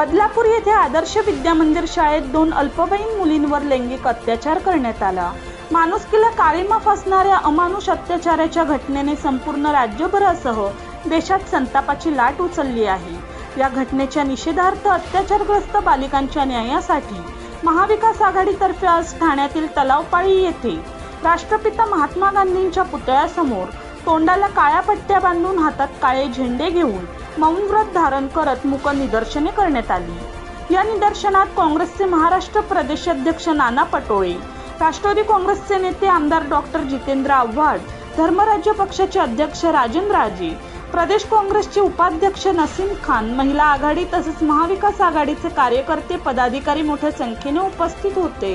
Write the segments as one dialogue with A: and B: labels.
A: बदलापूर येथे आदर्श विद्यामंदिर शाळेत दोन अल्पवयीन मुलींवर लैंगिक अत्याचार करण्यात आला. माणुसकीला काळीमा फसणाऱ्या अमानुष अत्याचाराच्या घटनेने संपूर्ण राज्यभरासह देशात संतापाची लाट उचलली आहे. या घटनेच्या निषेधार्थ अत्याचारग्रस्त बालिकांच्या न्यायासाठी महाविकास आघाडीतर्फे आज ठाण्यातील तलावपाळी येथे राष्ट्रपिता महात्मा गांधींच्या पुतळ्यासमोर तोंडाला काळ्या पट्ट्या बांधून हातात काळे झेंडे घेऊन मौन व्रत धारण करत मूक निदर्शने करण्यात आली. या निदर्शनात काँग्रेसचे महाराष्ट्र प्रदेशाध्यक्ष नाना पटोळे राष्ट्रवादी काँग्रेसचे नेते आमदार डॉक्टर जितेंद्र आव्हाड धर्मराज्य पक्षाचे अध्यक्ष राजन राजे प्रदेश काँग्रेसचे उपाध्यक्ष नसीम खान महिला आघाडी तसेच महाविकास आघाडीचे कार्यकर्ते पदाधिकारी मोठ्या संख्येने उपस्थित होते.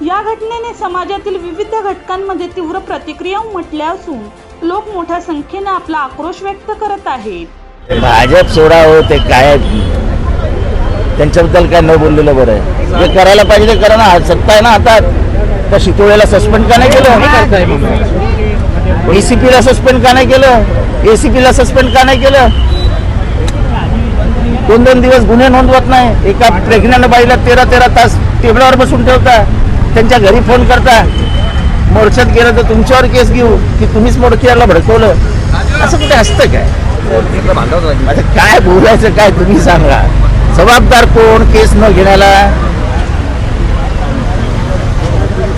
A: या घटनेने समाजातील विविध घटकांमध्ये तीव्र प्रतिक्रिया उमटल्या असून लोक मोठ्या संख्येने आपला आक्रोश व्यक्त करत आहेत.
B: भाजप सोडा हो ते काय? त्यांच्याबद्दल काय न बोललेलं बरं आहे. जे करायला पाहिजे ते करा ना. सत्ता आहे ना हातात त्या शितोळेला सस्पेंड का नाही केलं? एसीपीला सस्पेंड का नाही केलं? एसीपीला सस्पेंड का नाही केलं? दोन दोन दिवस गुन्हे नोंदवत नाही. एका प्रेग्नंट बाईला तेरा तेरा तास टेबलावर बसून ठेवता. त्यांच्या घरी फोन करता. मोर्चात गेलं तर तुमच्यावर केस घेऊ. की तुम्हीच मोर्चाला भडकवलं? असं कुठे असतं काय? आता काय बोलायचं काय तुम्ही सांगा. जबाबदार कोण केस न घेण्याला?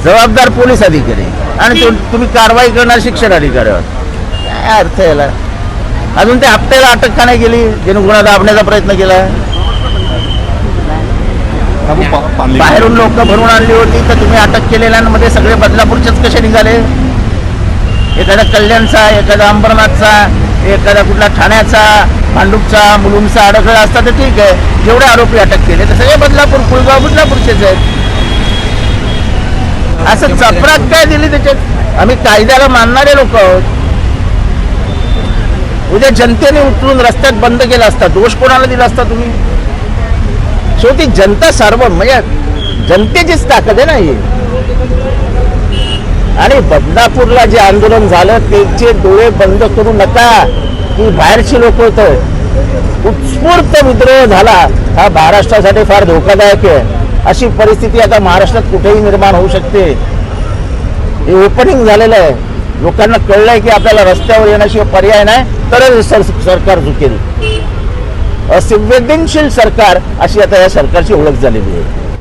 B: जबाबदार पोलीस अधिकारी. आणि तुम्ही कारवाई करणार शिक्षण अधिकाऱ्यावर काय अर्थ याला? अजून ते हप्त्याला अटक का नाही केली? ज्याने गुन्हा दाबण्याचा प्रयत्न केला. बाहेरून लोक भरून आणली होती तर तुम्ही अटक केलेल्यांमध्ये सगळे बदलापूरचेच कसे निघाले? एखाद्या कल्याणचा एखादा अंबरनाथचा एखादा कुठला ठाण्याचा भांडूपचा मुलुंडचा अडखळा असता तर ठीक आहे. जेवढे आरोपी अटक केले. तर सगळे बदलापूर पुलगाव बदलापूरचेच आहेत. असं चपरात काय दिली त्याच्यात? आम्ही कायद्याला मानणारे लोक आहोत. उद्या जनतेने उचलून रस्त्यात बंद केला असता दोष कोणाला दिला असता तुम्ही? शेवटी जनता सार्व म्हणजे जनतेचीच ताकद आहे ना ही. आणि बदलापूरला जे आंदोलन झालं त्यांचे डोळे बंद करू नका. की बाहेरची लोक होत. उत्स्फूर्त विद्रोह झाला. हा महाराष्ट्रासाठी फार धोकादायक आहे. अशी परिस्थिती आता महाराष्ट्रात कुठेही निर्माण होऊ शकते. हे ओपनिंग झालेलं आहे. लोकांना कळलंय की आपल्याला रस्त्यावर येण्याशिवाय पर्याय नाही तरच सर सरकार झुकेल. असंवेदनशील सरकार अशी आता या सरकारची ओळख झालेली आहे.